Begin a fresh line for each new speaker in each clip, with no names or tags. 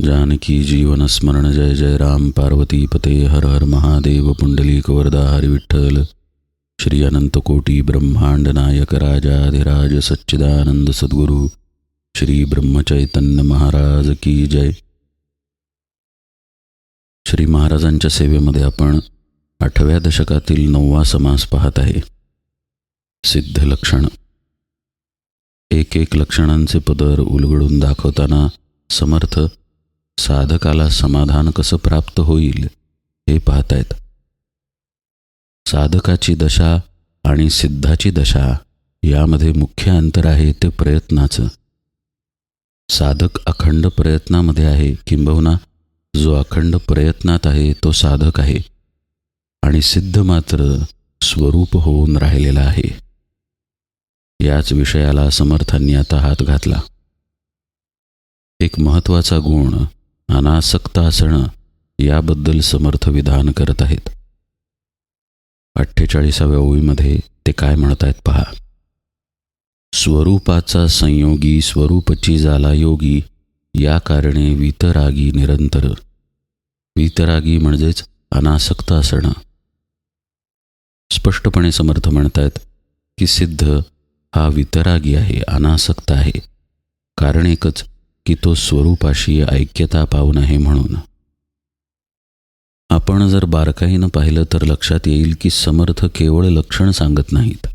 जानकी जीवन स्मरण जय जय राम पार्वती पते हर हर महादेव पुंडली कवरदा हरी विठ्ठल। श्री अनंतकोटी ब्रह्मांड नायक राजाधिराज सच्चिदानंद सद्गुरु श्री ब्रह्मचैतन्य महाराज की जय। श्री महाराजांच्या सेवेमध्ये आपण आठव्या दशकातील नववा समास पाहत आहे. सिद्ध लक्षण. एक एक लक्षणांचे पदर उलगडून दाखवताना समर्थ साधकाला समाधान कसं प्राप्त होईल हे पाहतायत. साधकाची दशा आणि सिद्धाची दशा यामध्ये मुख्य अंतर आहे ते प्रयत्नाचं. साधक अखंड प्रयत्नामध्ये आहे किंबहुना जो अखंड प्रयत्नात आहे तो साधक आहे आणि सिद्ध मात्र स्वरूप होऊन राहिलेला आहे. याच विषयाला समर्थांनी आता हात घातला. एक महत्त्वाचा गुण अनासक्त असणं याबद्दल समर्थ विधान करत आहेत. अठ्ठेचाळीसाव्या ओळीमध्ये ते काय म्हणतायत पहा. स्वरूपाचा संयोगी स्वरूपची झाला योगी या कारणे वितरागी निरंतर. वितरागी म्हणजेच अनासक्त असणं स्पष्टपणे समर्थ म्हणतायत की सिद्ध हा वितरागी आहे अनासक्त आहे. कारण एकच की तो स्वरूपाशी ऐक्यता पाहून आहे म्हणून. आपण जर बारकाईनं पाहिलं तर लक्षात येईल की समर्थ केवळ लक्षण सांगत नाहीत.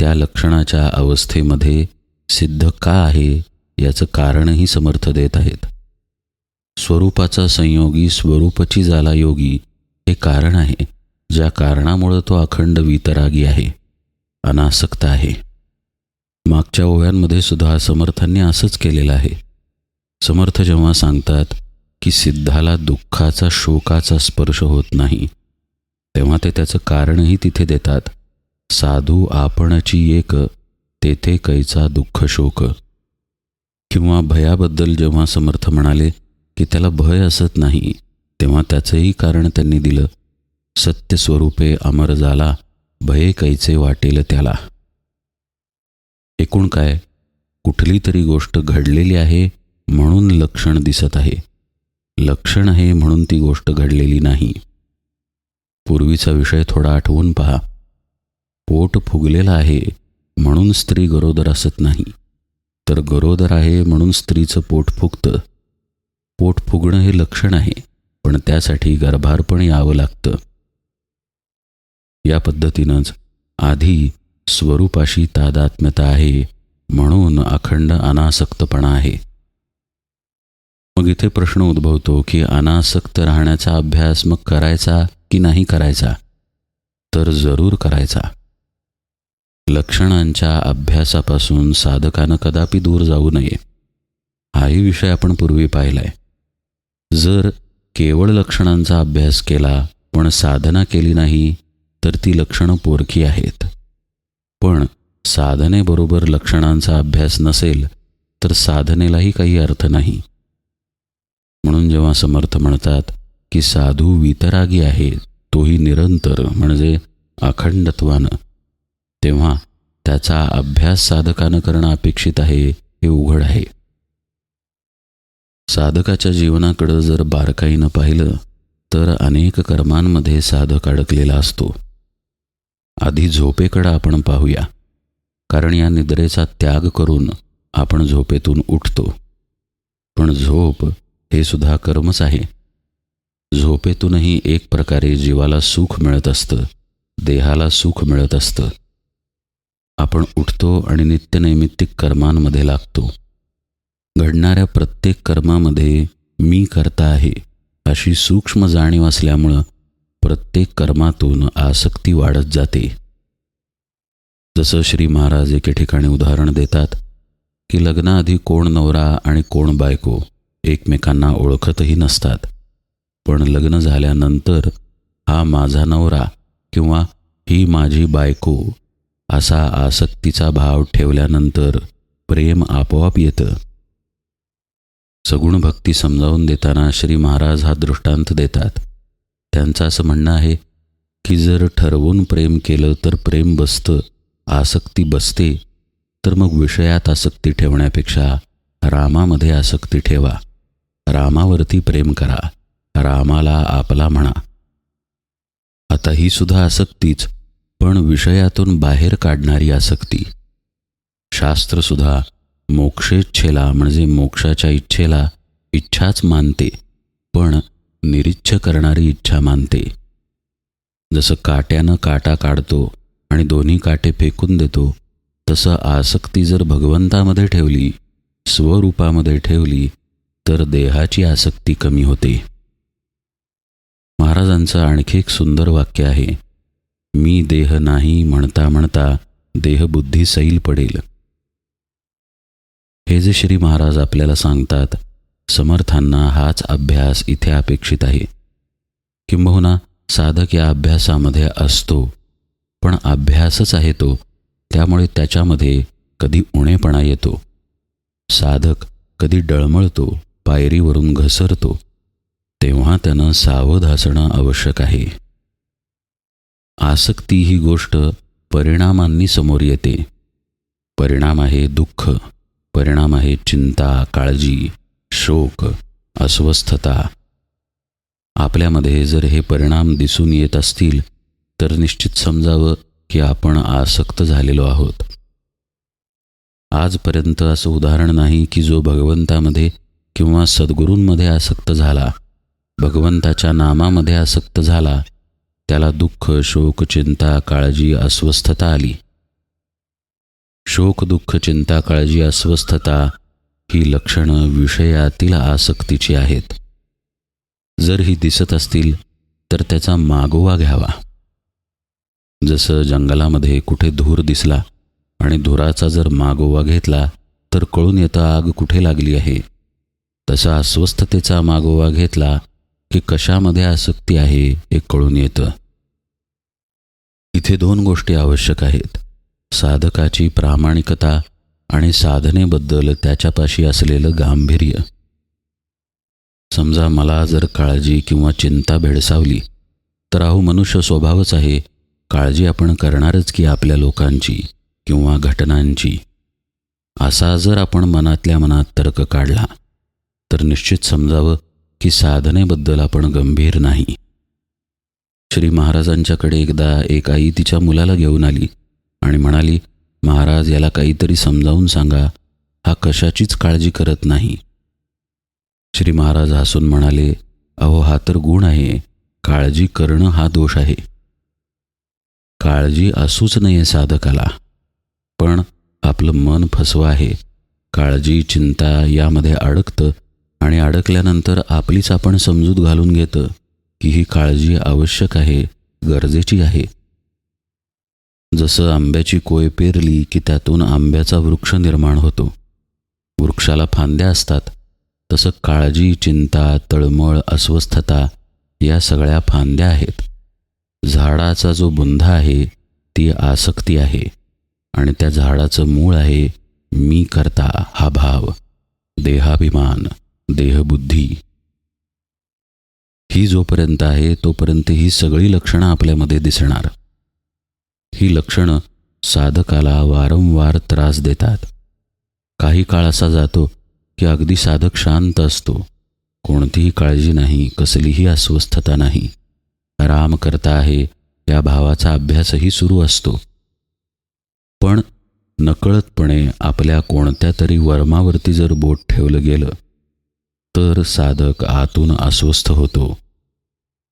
त्या लक्षणाच्या अवस्थेमध्ये सिद्ध का आहे याचं कारणही समर्थ देत आहेत. स्वरूपाचा संयोगी स्वरूपची जाला योगी हे कारण आहे ज्या कारणामुळं तो अखंड वितरागी आहे अनासक्त आहे. मागच्या ओव्यांमध्ये सुद्धा समर्थांनी असंच केलेलं आहे. समर्थ जेव्हा सांगतात की सिद्धाला दुःखाचा शोकाचा स्पर्श होत नाही तेव्हा ते त्याचं कारणही तिथे देतात. साधू आपणची एक तेथे कैचा दुःख शोक. किंवा भयाबद्दल जेव्हा समर्थ म्हणाले की त्याला भय असत नाही तेव्हा त्याचंही कारण त्यांनी दिलं. सत्यस्वरूपे अमर झाला भये कैचे वाटेल त्याला. एकूण काय? कुठली तरी गोष्ट घडलेली आहे म्हणून लक्षण दिसत आहे. लक्षण आहे म्हणून ती गोष्ट घडलेली नाही. पूर्वीचा विषय थोडा आठवून पहा. पोट फुगलेलं आहे म्हणून स्त्री गरोदर असत नाही. तर गरोदर आहे म्हणून स्त्रीचं पोट फुगतं. पोट फुगणं हे लक्षण आहे पण त्यासाठी गर्भारपण यावं लागतं. या पद्धतीनंच आधी स्वरूपाशी तादात्म्यता आहे म्हणून अखंड अनासक्तपणा आहे. मग इथे प्रश्न उद्भवतो की अनासक्त राहण्याचा अभ्यास मग करायचा की नाही करायचा? तर जरूर करायचा. लक्षणांच्या अभ्यासापासून साधकानं कदापि दूर जाऊ नये. हाही विषय आपण पूर्वी पाहिलाय. जर केवळ लक्षणांचा अभ्यास केला पण साधना केली नाही तर ती लक्षणं पोरखी आहेत. पण साधनेबरोबर लक्षणांचा अभ्यास नसेल तर साधनेलाही काही अर्थ नाही. म्हणून जेव्हा समर्थ म्हणतात की साधू वितरागी आहे तोही निरंतर म्हणजे अखंडत्वानं. तेव्हा त्याचा अभ्यास साधकानं करणं अपेक्षित आहे हे उघड आहे. साधकाच्या जीवनाकडं जर बारकाईनं पाहिलं तर अनेक कर्मांमध्ये साधक अडकलेला असतो. आधी झोपेकडं आपण पाहूया. कारण या निद्रेचा त्याग करून आपण झोपेतून उठतो. पण झोप हे सुद्धा कर्मच आहे. झोपेतूनही एक प्रकारे जीवाला सुख मिळत असतं देहाला सुख मिळत असतं. आपण उठतो आणि नित्यनैमित्तिक कर्मांमध्ये लागतो. घडणाऱ्या प्रत्येक कर्मामध्ये मी करता आहे अशी सूक्ष्म जाणीव असल्यामुळं प्रत्येक कर्मातून आसक्ती वाढत जाते. जसं श्री महाराज एके ठिकाणी उदाहरण देतात की लग्नाआधी कोण नवरा आणि कोण बायको एकमेकांना ओळखतही नसतात. पण लग्न झाल्यानंतर हा माझा नवरा किंवा ही माझी बायको असा आसक्तीचा भाव ठेवल्यानंतर प्रेम आपोआप येतं. सगुण भक्ती समजावून देताना श्री महाराज हा दृष्टांत देतात. त्यांचं असं म्हणणं आहे की जर ठरवून प्रेम केलं तर प्रेम बसतं आसक्ती बसते तर मग विषयात आसक्ती ठेवण्यापेक्षा रामामध्ये आसक्ती ठेवा. रामावरती प्रेम करा. रामाला आपला म्हणा. आता ही सुद्धा आसक्तीच पण विषयातून बाहेर काढणारी आसक्ती. शास्त्रसुद्धा मोक्षेच्छेला म्हणजे मोक्षाच्या इच्छेला इच्छाच मानते पण निरिच्छ करणारी इच्छा मानते. जसं काट्यानं काटा काढतो आणि दोन्ही काटे फेकून देतो तसं आसक्ती जर भगवंतामध्ये ठेवली स्वरूपामध्ये ठेवली तर देहाची आसक्ती कमी होते. महाराजांचं आणखी एक सुंदर वाक्य आहे मी देह नाही म्हणता म्हणता देहबुद्धी सैल पडेल. हे जे श्री महाराज आपल्याला सांगतात समर्थांना हाच अभ्यास इथे अपेक्षित आहे. किंबहुना साधक या अभ्यासामध्ये असतो पण अभ्यासच आहे तो त्यामुळे त्याच्यामध्ये कधी उणेपणा येतो. साधक कधी डळमळतो. पायरीवरून घसरतो तेव्हा त्यानं सावध असणं आवश्यक आहे. आसक्ती ही गोष्ट परिणामांनी समोर येते. परिणाम आहे दुःख परिणाम आहे चिंता काळजी शोक अस्वस्थता. आपल्यामध्ये जर हे परिणाम दिसून येत असतील तर निश्चित समजावं की आपण आसक्त झालेलो आहोत. आजपर्यंत असं उदाहरण नाही की जो भगवंतामध्ये किंवा सद्गुरूंमध्ये आसक्त झाला भगवंताच्या नामामध्ये आसक्त झाला त्याला दुःख शोक चिंता काळजी अस्वस्थता आली. शोक दुःख चिंता काळजी अस्वस्थता ही लक्षणं विषयातील आसक्तीची आहेत. जर ही दिसत असतील तर त्याचा मागोवा घ्यावा. जसं जंगलामध्ये कुठे धूर दिसला आणि धुराचा जर मागोवा घेतला तर कळून येतं आग कुठे लागली आहे. तसा अस्वस्थतेचा मागोवा घेतला की कशामध्ये आसक्ती आहे हे कळून येतं. इथे दोन गोष्टी आवश्यक आहेत. साधकाची प्रामाणिकता आणि साधनेबद्दल त्याच्यापाशी असलेलं गांभीर्य. समजा मला जर काळजी किंवा चिंता भेडसावली तर अहो मनुष्य स्वभावच आहे काळजी आपण करणारच की आपल्या लोकांची किंवा घटनांची. असा जर आपण मनातल्या मनात तर्क काढला तर निश्चित समजावं की साधनेबद्दल आपण गंभीर नाही. श्री महाराजांच्याकडे एकदा एक आई तिच्या मुलाला घेऊन आली आणि म्हणाली महाराज याला काहीतरी समजावून सांगा. हा कशाचीच काळजी करत नाही. श्री महाराज हसून म्हणाले अहो हा तर गुण आहे. काळजी करणं हा दोष आहे. काळजी असूच नये साधकाला. पण आपलं मन फसवं आहे. काळजी चिंता यामध्ये अडकतं. आणि अडकल्यानंतर आपलीच आपण समजूत घालून घेतं की ही काळजी आवश्यक आहे गरजेची आहे. जसं आंब्याची कोय पेरली की त्यातून आंब्याचा वृक्ष निर्माण होतो. वृक्षाला फांद्या असतात. तसं काळजी चिंता तळमळ अस्वस्थता या सगळ्या फांद्या आहेत. झाडाचा जो बुंधा आहे ती आसक्ती आहे. आणि त्या झाडाचं मूळ आहे मी करता हा भाव देहाभिमान. देहबुद्धी. ही जोपर्यंत आहे तोपर्यंत ही सगळी लक्षणं आपल्यामध्ये दिसणार. ही लक्षणं साधकाला वारंवार त्रास देतात. काही काळ असा जातो की अगदी साधक शांत असतो. कोणतीही काळजी नाही कसलीही अस्वस्थता नाही. राम करता आहे या भावाचा अभ्यासही सुरू असतो. पण नकळतपणे आपल्या कोणत्या तरी वर्मावरती जर बोट ठेवलं गेलं तर साधक आतून अस्वस्थ होतो.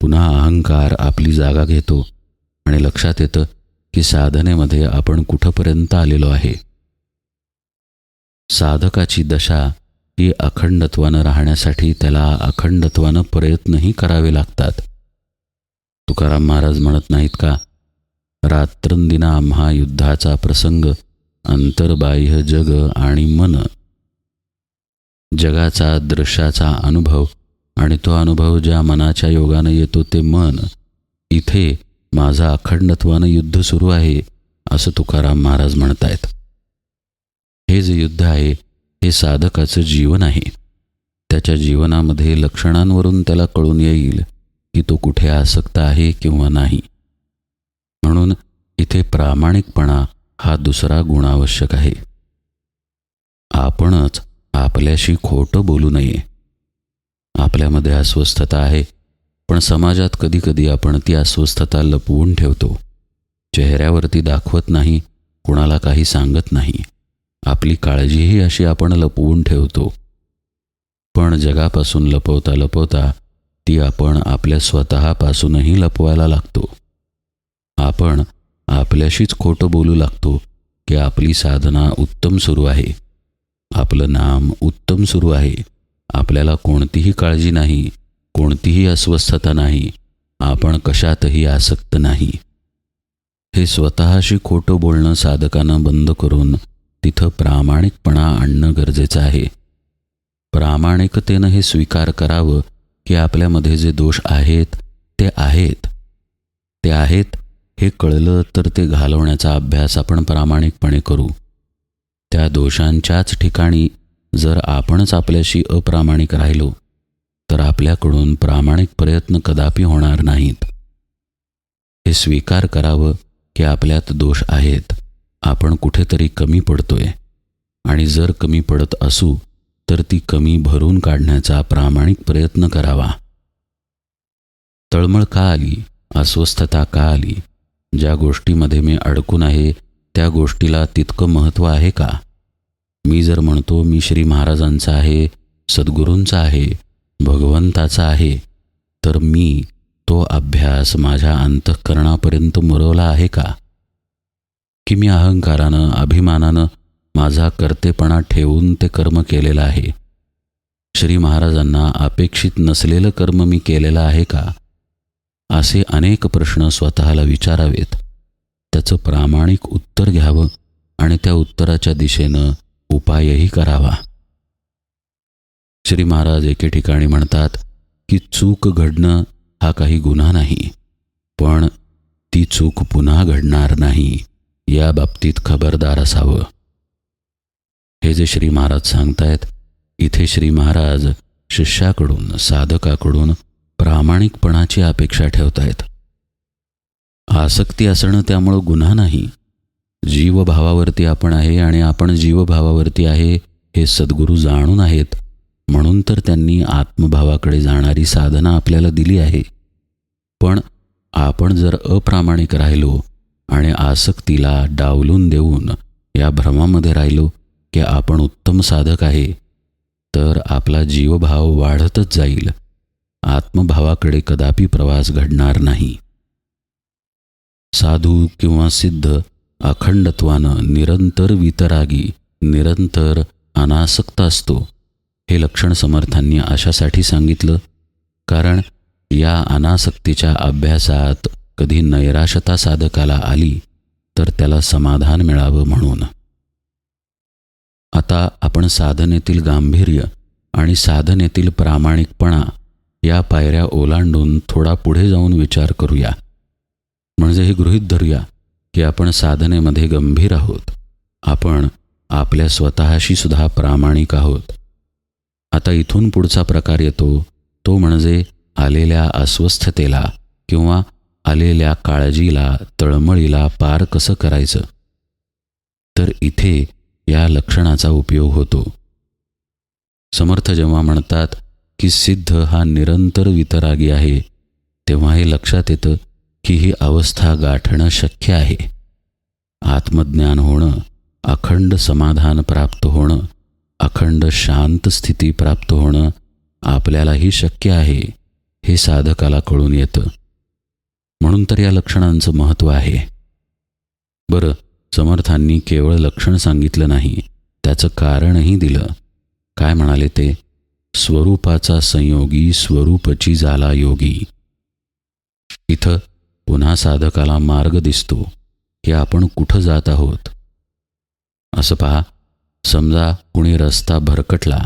पुन्हा अहंकार आपली जागा घेतो आणि लक्षात येतं की साधनेमध्ये आपण कुठंपर्यंत आलेलो आहे. साधकाची दशा ही अखंडत्वानं राहण्यासाठी त्याला अखंडत्वानं प्रयत्नही करावे लागतात. तुकाराम महाराज म्हणत नाहीत का? रात्रंदिना आम्हा युद्धाचा प्रसंग अंतर्बाह्य जग आणि मन जगाचा दृश्याचा अनुभव आणि तो अनुभव ज्या मनाच्या योगानं येतो ते मन इथे माझा अखंडत्वानं युद्ध सुरू आहे असं तुकाराम महाराज म्हणतायत. हे जे युद्ध आहे हे साधकाचं जीवन आहे. त्याच्या जीवनामध्ये लक्षणांवरून त्याला कळून येईल की तो कुठे आसक्त आहे किंवा नाही. म्हणून इथे प्रामाणिकपणा हा दुसरा गुण आवश्यक आहे. आपणच आपल्याशी खोटं बोलू नये. आपल्यामध्ये अस्वस्थता आहे पण समाजात कधीकधी आपण ती अस्वस्थता लपवून ठेवतो. चेहऱ्यावरती दाखवत नाही कुणाला काही सांगत नाही. आपली काळजीही अशी आपण लपवून ठेवतो. पण जगापासून लपवता लपवता ती आपण आपल्या स्वतःपासूनही लपवायला लागतो. आपण आपल्याशीच खोटं बोलू लागतो की आपली साधना उत्तम सुरू आहे. आपलं नाम उत्तम सुरू आहे. आपल्याला कोणतीही काळजी नाही कोणतीही अस्वस्थता नाही आपण कशातही आसक्त नाही. हे स्वतःशी खोटं बोलणं साधकानं बंद करून तिथं प्रामाणिकपणा आणणं गरजेचं आहे. प्रामाणिकतेनं हे स्वीकार करावं की आपल्यामध्ये जे दोष आहेत ते आहेत. ते आहेत हे कळलं तर ते घालवण्याचा अभ्यास आपण प्रामाणिकपणे करू. त्या दोषांच्याच ठिकाणी जर आपणच आपल्याशी अप्रामाणिक राहिलो तर आपल्याकडून प्रामाणिक प्रयत्न कदापि होणार नाहीत. हे स्वीकार करावं की आपल्यात दोष आहेत आपण कुठेतरी कमी पडतोय. आणि जर कमी पडत असू तर ती कमी भरून काढण्याचा प्रामाणिक प्रयत्न करावा. तळमळ का आली अस्वस्थता का आली ज्या गोष्टीमध्ये मी अडकून आहे त्या गोष्टीला तितकं महत्त्व आहे का? मी जर म्हणतो मी श्री महाराजांचा आहे सद्गुरूंचा आहे भगवंताचा आहे तर मी तो अभ्यास माझ्या अंतःकरणापर्यंत मुरवला आहे का? की मी अहंकारानं अभिमानानं माझा कर्तेपणा ठेवून ते कर्म केलेलं आहे? श्री महाराजांना अपेक्षित नसलेलं कर्म मी केलेलं आहे का? असे अनेक प्रश्न स्वतःला विचारावेत. त्याचं प्रामाणिक उत्तर घ्यावं आणि त्या उत्तराच्या दिशेनं उपायही करावा. श्री महाराज एके ठिकाणी म्हणतात की चूक घडणं हा काही गुन्हा नाही पण ती चूक पुन्हा घडणार नाही या बाबतीत खबरदार असावं. हे जे श्री महाराज सांगतायत इथे श्री महाराज शिष्याकडून साधकाकडून प्रामाणिकपणाची अपेक्षा ठेवतायत. आसक्ती असणं त्यामुळं गुन्हा नाही. जीवभावावरती आपण आहे आणि आपण जीवभावावरती आहे हे सद्गुरू जाणून आहेत. म्हणून तर त्यांनी आत्मभावाकडे जाणारी साधना आपल्याला दिली आहे. पण आपण जर अप्रामाणिक राहिलो आणि आसक्तीला डावलून देऊन या भ्रमामध्ये राहिलो की आपण उत्तम साधक आहे तर आपला जीवभाव वाढतच जाईल. आत्मभावाकडे कदापि प्रवास घडणार नाही. साधू किंवा सिद्ध अखंडत्वानं निरंतर वितरागी निरंतर अनासक्त असतो. हे लक्षण समर्थांनी अशासाठी सांगितलं. कारण या अनासक्तीच्या अभ्यासात कधी नैराशता साधकाला आली तर त्याला समाधान मिळावं म्हणून. आता आपण साधनेतील गांभीर्य आणि साधनेतील प्रामाणिकपणा या पायऱ्या ओलांडून थोडा पुढे जाऊन विचार करूया. म्हणजे हे गृहीत धरूया की आपण साधनेमध्ये गंभीर आहोत. आपण आपल्या स्वतःशी सुद्धा प्रामाणिक आहोत. आता इथून पुढचा प्रकार येतो तो म्हणजे आलेल्या अस्वस्थतेला किंवा आलेल्या काळजीला तळमळीला पार कसं करायचं? तर इथे या लक्षणाचा उपयोग होतो. समर्थ जेव्हा म्हणतात की सिद्ध हा निरंतर वितरागी आहे तेव्हा हे लक्षात येतं की ही अवस्था गाठणं शक्य आहे. आत्मज्ञान होणं अखंड समाधान प्राप्त होणं अखंड शांत स्थिती प्राप्त होणं आपल्यालाही शक्य आहे हे साधकाला कळून येतं. म्हणून तर या लक्षणांचं महत्त्व आहे. बरं समर्थांनी केवळ लक्षण सांगितलं नाही त्याचं कारणही दिलं. काय म्हणाले ते? स्वरूपाचा संयोगी स्वरूपची झाला योगी इथं पुन्हा साधकाला मार्ग दिसतो की आपण कुठं जात आहोत. असं पहा समजा कुणी रस्ता भरकटला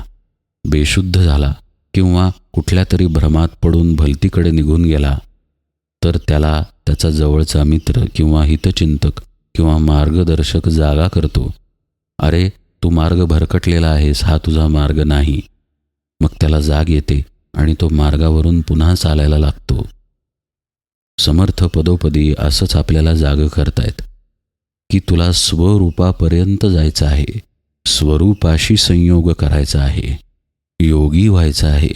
बेशुद्ध झाला किंवा कुठल्या तरी भ्रमात पडून भलतीकडे निघून गेला तर त्याला त्याचा जवळचा मित्र किंवा हितचिंतक किंवा मार्गदर्शक जागा करतो. अरे तू मार्ग भरकटलेला आहेस हा तुझा मार्ग नाही. मग त्याला जाग येते आणि तो मार्गावरून पुन्हा चालायला लागतो. समर्थ पदोपदी असंच आपल्याला जाग करतायत. की तुला स्वरूपापर्यंत जायचं आहे स्वरूपाशी संयोग करायचा आहे योगी व्हायचं आहे.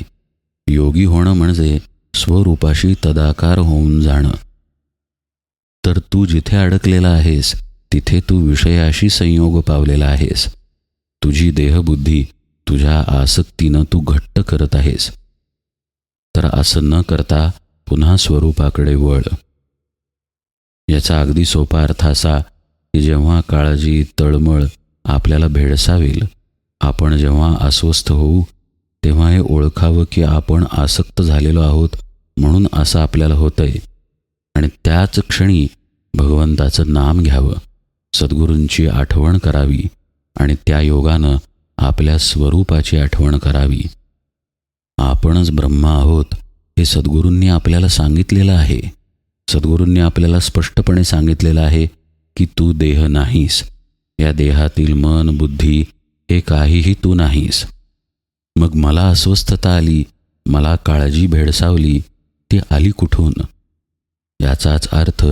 योगी होणं म्हणजे स्वरूपाशी तदाकार होऊन जाणं. तर तू जिथे अडकलेला आहेस तिथे तू विषयाशी संयोग पावलेला आहेस. तुझी देहबुद्धी तुझ्या आसक्तीनं तू घट्ट करत आहेस. तर असं न करता पुन्हा स्वरूपाकडे वळ. याचा अगदी सोपा अर्थ असा की जेव्हा काळजी तळमळ आपल्याला भेडसावेल आपण जेव्हा अस्वस्थ होऊ तेव्हा हे ओळखावं की आपण आसक्त झालेलो आहोत म्हणून असं आपल्याला होतंय. आणि त्याच क्षणी भगवंताचं नाम घ्यावं सद्गुरूंची आठवण करावी आणि त्या योगानं आपल्या स्वरूपाची आठवण करावी. आपणच ब्रह्मा आहोत हे सद्गुरूंनी आपल्याला सांगितलेलं आहे. सद्गुरूंनी आपल्याला स्पष्टपणे सांगितलेलं आहे की तू देह नाहीस. या देहातील मन बुद्धी हे काहीही तू नाहीस. मग मला अस्वस्थता आली मला काळजी भेडसावली ती आली कुठून? याचाच अर्थ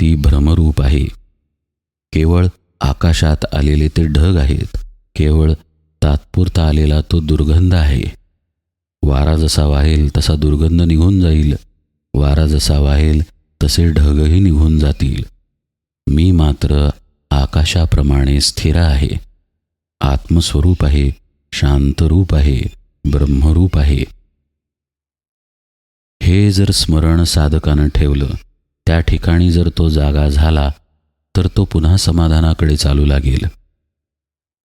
ती भ्रमरूप आहे. केवळ आकाशात आलेले ते ढग आहेत. केवळ तात्पुरता आलेला तो दुर्गंध आहे. वारा जसा वाहेल तसा दुर्गंध निघून जाईल. वारा जसा वाहेल तसे ढगही निघून जातील. मी मात्र आकाशाप्रमाणे स्थिर आहे. आत्मस्वरूप आहे शांतरूप आहे ब्रह्मरूप आहे. हे जर स्मरण साधकानं ठेवलं त्या ठिकाणी जर तो जागा झाला तर तो पुन्हा समाधानाकडे चालू लागेल.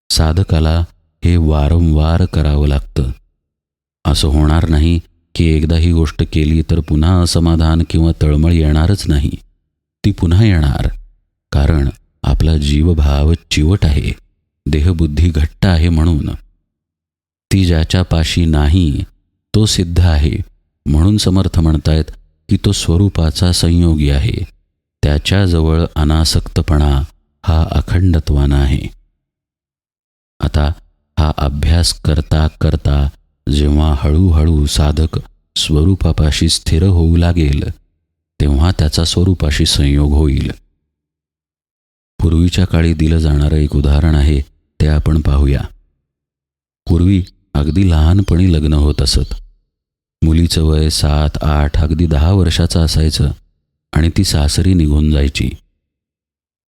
साधकाला हे वारंवार करावं लागतं. असं होणार नाही की एकदा ही गोष्ट केली तर पुन्हा असमाधान किंवा तळमळ येणारच नाही. ती पुन्हा येणार. कारण आपला जीवभाव चिवट आहे. देहबुद्धी घट्ट आहे म्हणून. ती ज्याच्या पाशी नाही तो सिद्ध आहे. म्हणून समर्थ म्हणतायत की तो स्वरूपाचा संयोगी आहे. त्याच्याजवळ अनासक्तपणा हा अखंडत्वाना आहे. आता हा अभ्यास करता करता जेव्हा हळूहळू साधक स्वरूपापाशी स्थिर होऊ लागेल तेव्हा त्याचा स्वरूपाशी संयोग होईल. पूर्वीच्या काळी दिलं जाणारं एक उदाहरण आहे ते आपण पाहूया. पूर्वी अगदी लहानपणी लग्न होत असत. मुलीचं वय सात आठ अगदी दहा वर्षाचं असायचं आणि ती सासरी निघून जायची.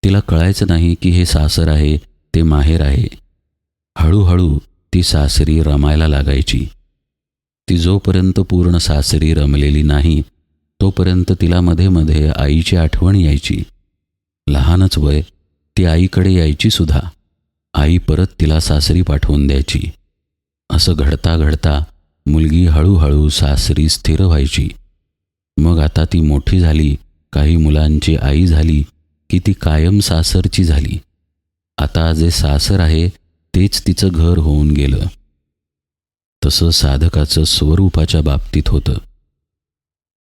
तिला कळायचं नाही की हे सासर आहे ते माहेर आहे. हळूहळू ती सासरी रमायला लागायची. ती जोपर्यंत पूर्ण सासरी रमलेली नाही तोपर्यंत तिला मध्ये मध्ये आईची आठवण यायची. लहानच वय ती आईकडे यायची सुद्धा. आई परत तिला सासरी पाठवून द्यायची. असं घडता घडता मुलगी हळूहळू सासरी स्थिर व्हायची. मग आता ती मोठी झाली काही मुलांची आई झाली की ती कायम सासरची झाली. आता जे सासर आहे तेच तिचं घर होऊन गेलं. तसं साधकाचं स्वरूपाच्या बाबतीत होतं.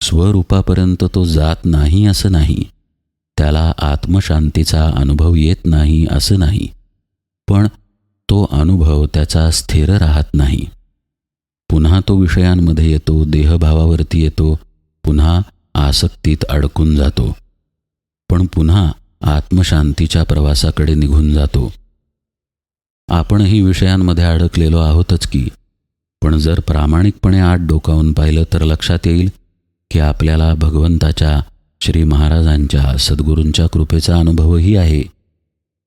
स्वरूपापर्यंत तो जात नाही असं नाही. त्याला आत्मशांतीचा अनुभव येत नाही असं नाही. पण तो अनुभव त्याचा स्थिर राहत नाही. पुन्हा तो विषयांमध्ये येतो देहभावावरती येतो पुन्हा आसक्तीत अडकून जातो. पण पुन्हा आत्मशांतीच्या प्रवासाकडे निघून जातो. आपणही विषयांमध्ये अडकलेलो आहोतच की पण जर प्रामाणिकपणे आत डोकावून पाहिलं तर लक्षात येईल की आपल्याला भगवंताच्या श्री महाराजांच्या सद्गुरूंच्या कृपेचा अनुभवही आहे.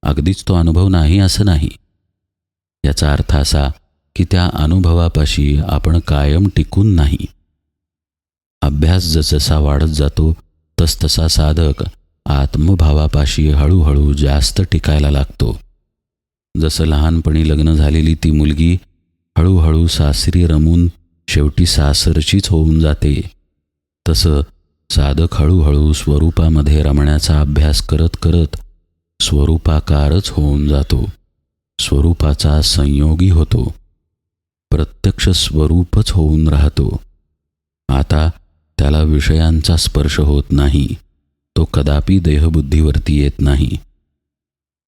अगदीच तो अनुभव नाही असं नाही. याचा अर्थ असा की त्या अनुभवापाशी आपण कायम टिकून नाही. अभ्यास जसजसा वाढत जातो तसतसा साधक आत्मभावापाशी हळूहळू जास्त टिकायला लागतो. जसं लहानपणी लग्न झालेली ती मुलगी हळूहळू सासरी रमून शेवटी सासरचीच होऊन जाते. तसं साधक हळूहळू स्वरूपामध्ये रमण्याचा अभ्यास करत करत स्वरूपाकारच होऊन जातो. स्वरूपाचा संयोगी होतो. प्रत्यक्ष स्वरूपच होऊन राहतो. आता त्याला विषयांचा स्पर्श होत नाही. तो कदापि देहबुद्धीवरती येत नाही.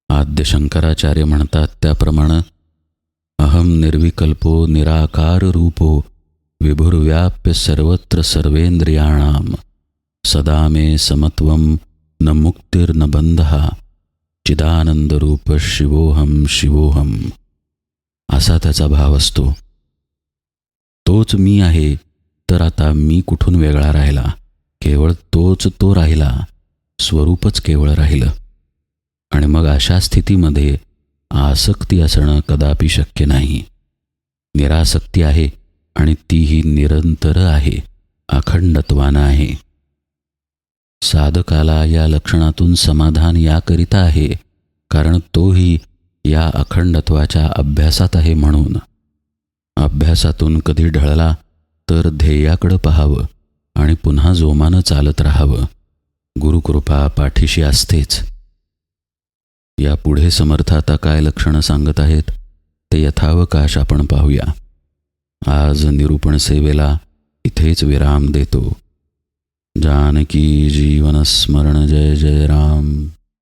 आद्य शंकराचार्य म्हणतात त्याप्रमाणे अहम निर्विकल्पो निराकार रूपो विभुर्व्याप्य सर्वत्र सर्वेंद्रियाणाम सदा मे समत्वम न मुक्तिर्न बंध चिदानंदरूप शिवोहम शिवोहम असा त्याचा भाव असतो. तोच मी आहे तर आता मी कुठून वेगळा राहिला? केवळ तोच तो राहिला स्वरूपच केवळ राहिलं. आणि मग अशा स्थितीमध्ये आसक्ती असणं कदापि शक्य नाही. निरासक्ती आहे आणि तीही निरंतर आहे अखंडत्वानं आहे. साधकाला या लक्षणातून समाधान याकरिता आहे कारण तोही या अखंडत्वाच्या अभ्यासात आहे म्हणून. अभ्यासातून कधी ढळला तर ध्येयाकडं पाहावं आणि पुन्हा जोमानं चालत राहावं. गुरुकृपा पाठीशी असतेच. या पुढे समर्थ आता काय लक्षणं सांगत आहेत ते यथावकाश आपण पाहूया. आज निरूपण सेवेला इथेच विराम देतो. जानकी जीवन स्मरण जय जय राम.